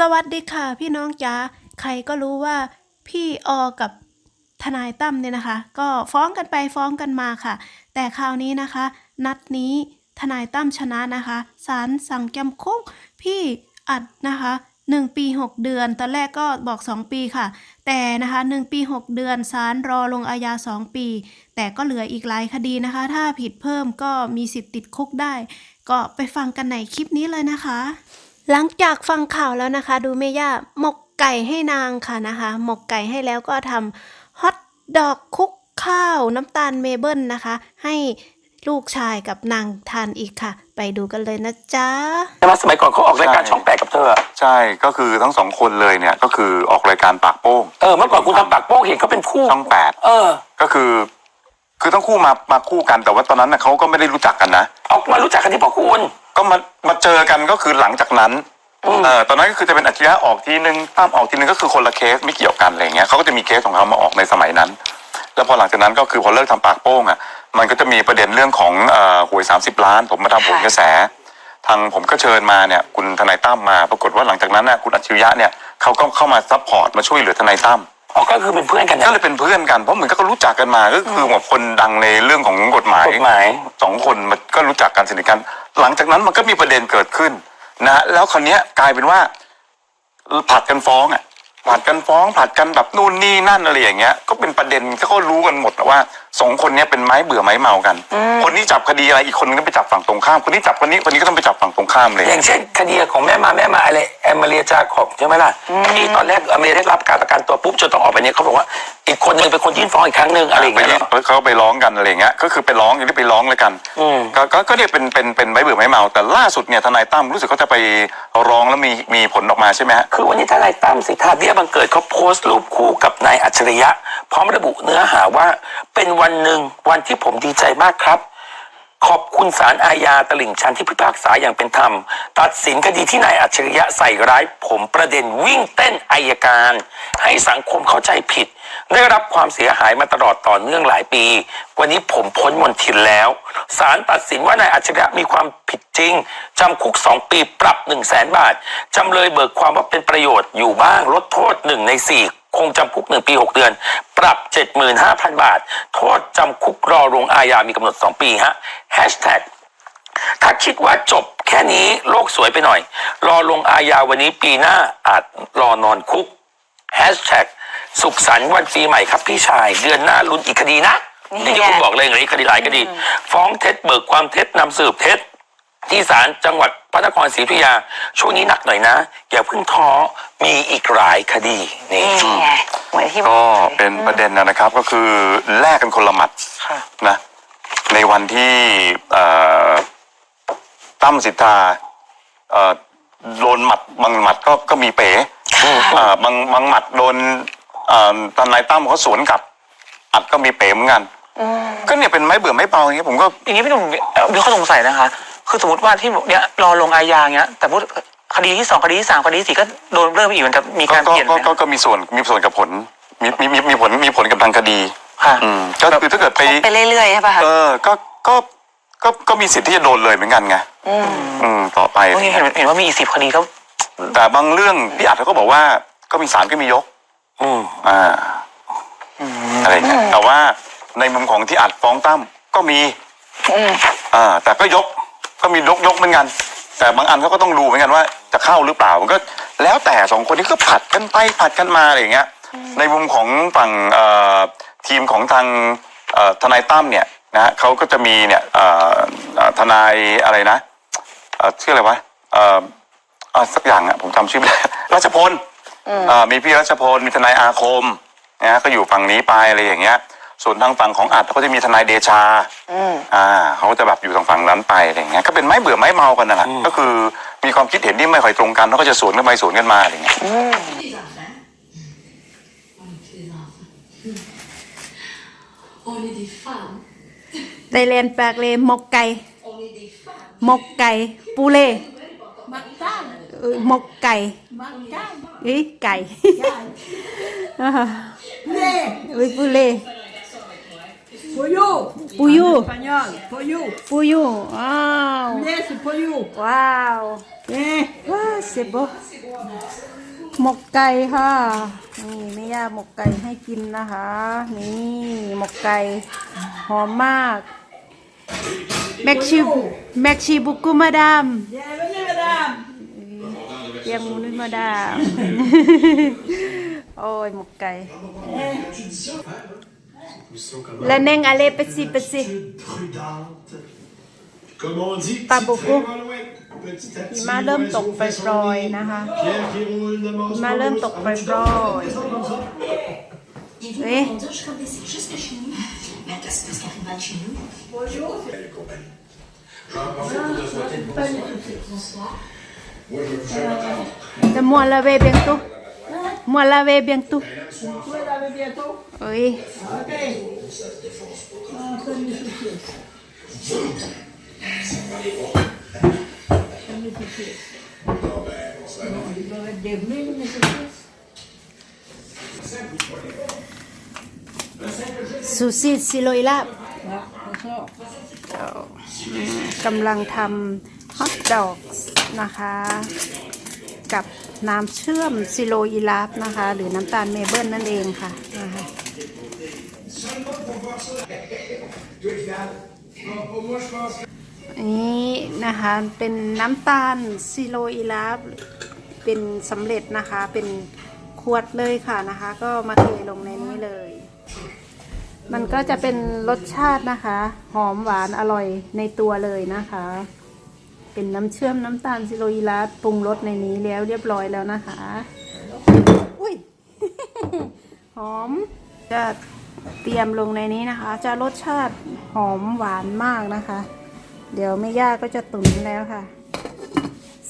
สวัสดีค่ะ พี่น้องจ๋าใครก็รู้ว่าพี่ออกับทนายตั้มเนี่ยนะคะ ก็ฟ้องกันไปฟ้องกันมาค่ะ แต่คราวนี้นะคะ นัดนี้ทนายตั้มชนะนะคะศาลสั่งจำคุกพี่อัดนะคะ1 ปี 6 เดือน ตอนแรกก็บอก 2 ปีค่ะ แต่นะคะ 1 ปี 6 เดือนศาลรอลงอาญา 2 ปี แต่ก็เหลืออีกหลายคดีนะคะ ถ้าผิดเพิ่มก็มีสิทธิ์ติดคุกได้ ก็ไปฟังกันในคลิปนี้เลยนะคะ หลังจากฟังข่าวแล้วนะคะ ดูเมย่าหมกไก่ให้นางค่ะนะคะ หมกไก่ให้แล้วก็ทำฮอทดอกคลุกข้าวน้ำตาลเมเบิลนะคะ ให้ลูกชายกับนางทานอีกค่ะ ไปดูกันเลยนะจ๊ะ ใช่ไหมสมัยก่อนเขาออกรายการช่องแปดกับเธออะใช่ก็คือทั้งสองคนเลยเนี่ยก็คือออกรายการปากโป้งเออเมื่อก่อนคุณทำปากโป้งเห็นเขาเป็นคู่ ช่องแปดเออ ก็คือ คือทั้งคู่มามาคู่กันแต่ว่าตอนนั้นน่ะเขาก็ไม่ได้รู้จักกันนะเอามารู้จักกันที่พ่อคุณ ก็มามาเจอกันก็คือหลังจากนั้นอืมเออตอนนั้นก็คือจะเป็นอัจฉริยะออกทีนึงตั้มออกทีนึงก็คือคนละเคสไม่เกี่ยวกันอะไรเงี้ยเขาก็จะมีเคสของเขามาออกในสมัยนั้น แล้วพอหลังจากนั้นก็คือพอเลิกทำปากโป้งอะมันก็จะมีประเด็นเรื่องของเอ่อหวย30ล้าน ผมมาทำผลกระแส ทางผมก็เชิญมาเนี่ยคุณทนายตั้มมาปรากฏว่าหลังจากนั้นน่ะคุณอัจฉริยะเนี่ยเขาก็เข้ามาซัพพอร์ตมาช่วยเหลือทนายตั้ม อ๋อก็คือเป็นเพื่อนกันก็นะเลยเป็นเพื่อนกันเพราะเหมือนก็รู้จักกันมาก็คือแบบคนดังในเรื่องของกฎหมายกฎหมายสองคนมันก็รู้จักกันสนิทกัน หลังจากนั้นมันก็มีประเด็นเกิดขึ้นนะฮะแล้วคราวเนี้ยกลายเป็นว่าผัดกันฟ้องอะผัดกันฟ้องผัดกันแบบนู่นนี่นั่นอะไรอย่างเงี้ยก็เป็นประเด็นก็เขารู้กันหมดนะว่าสองคนเนี้ยเป็นไม้เบื่อไม้เมากัน คนนี้จับคดีอะไรอีกคนนึงก็ไปจับฝั่งตรงข้าม คนนี้จับคนนี้คนนี้ก็ต้องไปจับฝั่งตรงข้ามเลย อย่างเช่นคดีของแม่มาแม่มาอะไรแอ มมาเรียจาขอบใช่ไหมล่ะที่ตอนแรกแอมมาเรียได้รับการประกันตัวปุ๊บจนต้องออกไปเนี่ยเขาบอกว่าอีกคนนึงเป็นคนยื่นฟ้องอีกครั้งหนึ่งอะไรอย่างไปเงี้ยเขาก็ไปร้องกันอะไรอย่างเงี้ยก็คือไปร้องอย่างที่ไปร้องเลยกันอืมก็ก็ก็เนี่ยเป็นเป็นเป็นไม่เบื่อไม่เมา แต่ล่าสุดเนี่ยทนายตั้มรู้สึกเขาจะไปร้องแล้วมีมีผลออกมาใช่ไหมฮะคือวันนี้ทนายตั้มสิทธาเบี้ยบังเกิดเขาโพสต์รูปคู่กับนายอัจฉริยะ พร้อมระบุเนื้อหาว่าเป็นวันหนึ่งวันที่ผมดีใจมากครับ ขอบคุณศาลอาญาตลิ่งชันที่พิพากษาอย่างเป็นธรรม ตัดสินคดีที่นายอัจฉริยะใส่ร้ายผมประเด็นวิ่งเต้นอายการ ให้สังคมเข้าใจผิด ได้รับความเสียหายมาตลอดต่อเนื่องหลายปี วันนี้ผมพ้นมนทินแล้วศาลตัดสินว่านายอัจฉริยะมีความผิดจริง จำคุก 2 ปีปรับ 1 0 0 0 0แสนบาท จำเลยเบิกความว่าเป็นประโยชน์อยู่บ้างลดโทษ1ใน4 คงจำคุก 1 ปี 6 เดือน ปรับ 75,000 บาท โทษจำคุกรอลงอาญามีกำหนด 2 ปีฮะแฮชแท็กถ้าคิดว่าจบแค่นี้โลกสวยไปหน่อย รอลงอาญาวันนี้ปีหน้าอาจรอนอนคุกแฮชแท็กสุขสันต์วันปีใหม่ครับพี่ชาย เดือนหน้าลุ้นอีกคดีนะนี่ที่ไงคุณบอกเลยอย่างนี้คดีหลายคดี ฟ้องเท็จเบิกความเท็จนำสืบเท็จ ที่ศาลจังหวัดพระนครศรีอยุธยา ช่วงนี้หนักหน่อยนะ อย่าเพิ่งท้อมีอีกหลายคดีนี่นี่ไงเหมือนที่ก็เป็นประเด็นนะครับก็คือแลกกันคนละหมัดค่ะนะในวันที่เอ่อตั้มสิทธาเอ่อโดนหมัดบางหมัดก็ก็มีเป๋อ่าบางบางหมัดโดนเอ่อทนายตั้มเขาสวนกลับอัดก็มีเป๋เหมือนกันก็เนี่ยเป็นไม้เบื่อไม้เบาอย่างเงี้ยผมก็ อย่างนี้พี่หนุ่มเอ่อมีข้อสงสัยนะคะ คือสมมติว่าที่เนี้ยรอลงอาญาเงี้ย แต่พูดคดีที่สองคดีที่สามคดีที่สี่ก็โดนเริ่มอีกมันจะมีก็การก็เปลี่ยนไหก็มก็ก็มีส่วนมีส่วนกับผลมีมีมีมีผลมีผลกับทางคดีค่ะอืมก็คือถ้าเกิดไปไปเรื่อยๆใช่ป่ะคะเออก็ก็ก็ก็มีสิทธิ์ที่จะโดนเลยเหมือนกันไงอืมต่อไปเมื่อกี้เห็นเห็นว่ามีอีกสิบคดีก็แต่บางเรื่องพี่อัดเขาก็บอกว่า ก็มีสารก็มียก อืมอ่าอะไรเงี้ยแต่ว่าในมุมของที่อัดฟ้องตั้มก็มีอ่าแต่ก็ยก ก็มียกยกเหมือนกัน แต่บางอันเขาก็ต้องดูเหมือนกันว่าจะเข้าหรือเปล่ามันก็แล้วแต่สองคนนี้ก็ผัดกันไปผัดกันมาอะไรอย่างเงี้ย ในมุมของฝั่งเอ่อทีมของทางเอ่อทนายตั้มเนี่ยนะฮะเขาก็จะมีเนี่ยเอ่อเอ่อทนายอะไรนะเอ่อชื่ออะไรวะเอ่อเอ่อสักอย่างอะผมจำชื่อไม่ได้รัชพลเอ่อมีพี่รัชพลมีทนายอาคมนะฮะก็อยู่ฝั่งนี้ไปอะไรอย่างเงี้ย ส่วนทางฝั่งของอัดเขาจะมีทนายเดชาอ่าเขาจะแบบอยู่ทางฝั่งนั้นไปอะไรอย่างเงี้ยก็เป็นไม้เบื่อไม้เมากันนั่นแหละก็คือมีความคิดเห็นที่ไม่ค่อยตรงกันเขาก็จะสวนกันไปสวนกันมาอะไรอย่างเงี้ย On est des femmes. ไดเลนแปลกเลยหมกไก่ On est des femmes. หมกไก่ปูเล่ Madame. เอ้ยหมกไก่ Madame. เอ้ยไก่ Mais. เอ้ยปูเล่ Voyons. ปูยู Espagnol, pollo. ปูยูว้าว Yes, pollo. ว้าว Eh, ว้าวเสบหมกไก่ค่ะ นี่แม่ย่าหมกไก่ให้กินนะคะ นี่หมกไก่หอมมากแม็กชิแม็กชิบุกุมาดาม bienvenue, madame. เรียงมูนิมาดาม โอ้ยหมกไก่แ ละเน่งอะไรเปสิเปสิ prudente. Comme on dit, Pas petit beaucoup. train va loin. Petit à หิ petit, มะเริ่ม les ตก oiseaux ป font ล่อย son ๆนะคะ nid. Pierre qui roule ne mange หิมะ pas เริ่ม mousse. ตก Ah, ปล่ mais tu dois อย faire ça comme ça. Il Oui. vient de dire, je connaissais juste chez nous. Mais qu'est-ce que c'est arrivé chez nous? Bonsoir. ๆแต่มัวละเวเบียงตุมัว ละเวเบียงตุ Vous l'avez bientôt? โอ้ย Ok. Ah, ça me suffit. Ça me suffit. Bon, il doit être devenu, mais c'est tout. ซูซี่ซิโรยลาบ Ah, bonsoir. กำลังทำฮอทดอกนะคะ กับ น้ำเชื่อมซิโรอีลาฟนะคะ หรือน้ำตาลเมเบิลนั่นเองค่ะนะคะนี่นะคะเป็นน้ำตาลซิโรอีลาฟเป็นสำเร็จนะคะเป็นขวดเลยค่ะนะคะ ก็มาเทลงในนี้เลย มันก็จะเป็นรสชาตินะคะ หอมหวานอร่อยในตัวเลยนะคะ เป็นน้ำเชื่อมน้ำตาลซิโรอีลาสปรุงรสในนี้แล้วเรียบร้อยแล้วนะคะ อุ้ย หอมจะเตรียมลงในนี้นะคะ จะรสชาติหอมหวานมากนะคะ เดี๋ยวแม่ย่าก็จะตุ๋นแล้วค่ะ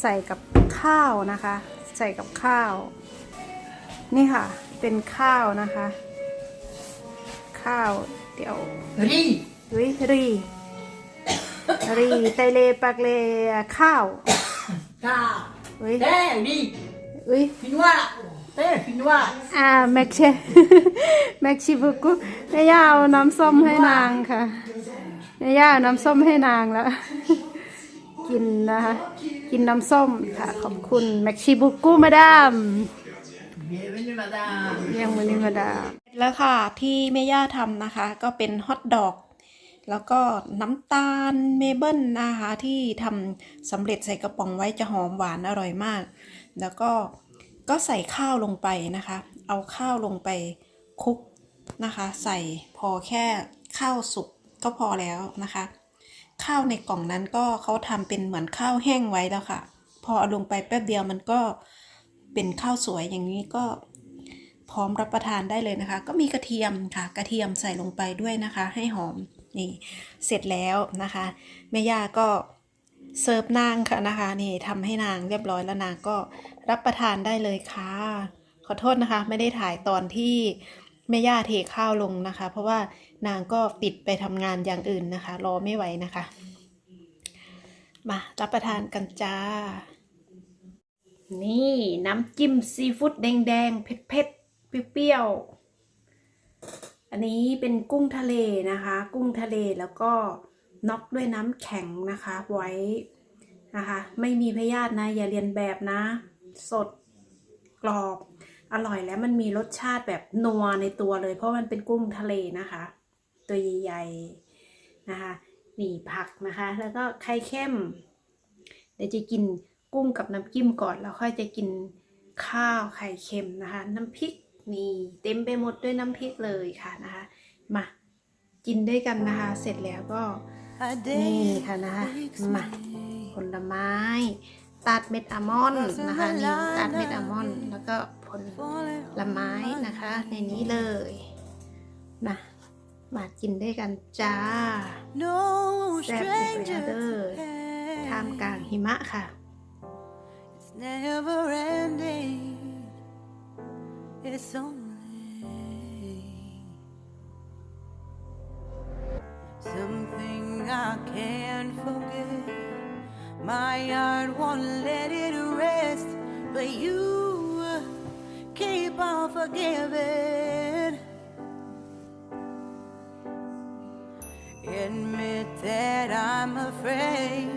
ใส่กับข้าวนะคะ ใส่กับข้าว นี่ค่ะ เป็นข้าวนะคะ ข้าวเดี๋ยว Riz. วิรี รีไตเลปักเลข้าว Car. วิ Eh, riz. วิ Finnois. Eh, finnois. อ่าแม็กเชแม็กชิบุกุแม่ย่าเอาน้ำส้มให้นางค่ะแม่ย่าเอาน้ำส้มให้นางแล้วกินนะคะกินน้ำส้มค่ะขอบคุณแม็กชิบุกุมาดาม Bienvenue, madame. เรียงมือนิมาดาแล้วค่ะที่แม่ย่าทำนะคะ ก็เป็นฮอทดอก แล้วก็น้ำตาลเมเบิลนะคะที่ทำสำเร็จใส่กระป๋องไว้จะหอมหวานอร่อยมาก แล้วก็ก็ใส่ข้าวลงไปนะคะ เอาข้าวลงไปคลุกนะคะ ใส่พอแค่ข้าวสุกก็พอแล้วนะคะ ข้าวในกล่องนั้นก็เขาทำเป็นเหมือนข้าวแห้งไว้แล้วค่ะ พอเอาลงไปแป๊บเดียวมันก็เป็นข้าวสวยอย่างนี้ก็พร้อมรับประทานได้เลยนะคะ ก็มีกระเทียมค่ะ กระเทียมใส่ลงไปด้วยนะคะ ให้หอม นี่เสร็จแล้วนะคะแม่ย่าก็เสิร์ฟนางค่ะนะคะนี่ทำให้นางเรียบร้อยแล้วนางก็รับประทานได้เลยค่ะ ขอโทษนะคะ ไม่ได้ถ่ายตอนที่แม่ย่าเทข้าวลงนะคะ เพราะว่านางก็ปิดไปทำงานอย่างอื่นนะคะ รอไม่ไหวนะคะ มารับประทานกันจ้า นี่น้ำจิ้มซีฟู้ดแดงๆเผ็ดๆเปรี้ยวๆ อันนี้เป็นกุ้งทะเลนะคะ กุ้งทะเลแล้วก็น็อกด้วยน้ำแข็งนะคะ ไว้นะคะ ไม่มีพยาธินะ อย่าเรียนแบบนะ สดกรอบอร่อยแล้วมันมีรสชาติแบบนัวในตัวเลย เพราะมันเป็นกุ้งทะเลนะคะ ตัวใหญ่ๆนะคะนี่ผักนะคะ แล้วก็ไข่เข้ม เดี๋ยวจะกินกุ้งกับน้ำจิ้มก่อน แล้วค่อยจะกินข้าวไข่เค็มนะคะ น้ำพริก นี่เต็มไปหมดด้วยน้ำพริกเลยค่ะนะคะ มากินด้วยกันนะคะ เสร็จแล้วก็นี่ค่ะนะคะ มาผลไม้ ตัดเม็ดอัลมอนด์นะคะนี่ตัดเม็ดอัลมอนด์แล้วก็ผลไม้นะคะ ในนี้เลยนะมากินด้วยกันจ้า No แซ่บอีกแล้ว stranger เด้อ to ท่ามกลางหิมะค่ะ It's never ending. It's only something I can't forget. My heart won't let it rest, but you keep on forgiving. Admit that I'm afraid